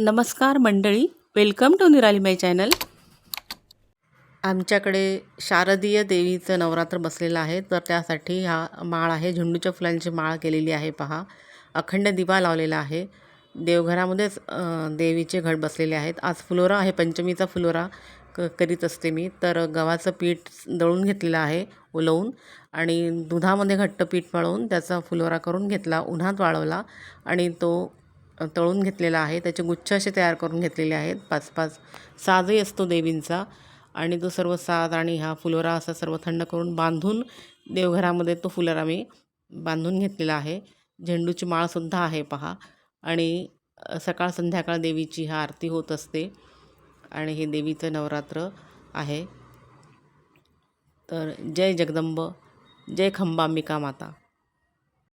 नमस्कार मंडळी welcome to निराली माय चॅनल आमच्याकडे शारदीय देवीचं नवरात्र बसलेलं आहे तर त्यासाठी हा माळ आहे झेंडूच्या फुलांची माळ केलेली आहे पहा. अखंड दिवा लावलेला आहे. देवघरामध्येच देवीचे घट बसलेले आहेत. आज फुलोरा आहे पंचमीचा फुलोरा क करीत असते मी. तर गव्हाचं पीठ दळून घेतलेलं आहे उलवून आणि दुधामध्ये घट्ट पीठ मळवून त्याचा फुलोरा करून घेतला उन्हात वाळवला. आणि तो तळून घेतलेला आहे. त्याचे गुच्छ असे तयार करून घेतलेले आहेत. पाच पाच साजही असतो देवींचा. आणि तो सर्व साज आणि हा फुलोरा असा सर्व थंड करून बांधून देवघरामध्ये तो फुलोरा मी बांधून घेतलेला आहे. झेंडूची माळसुद्धा आहे पहा. आणि सकाळ संध्याकाळ देवीची हा आरती होत असते. आणि हे देवीचं नवरात्र आहे. तर जय जगदंब जय खंबांबिका माता.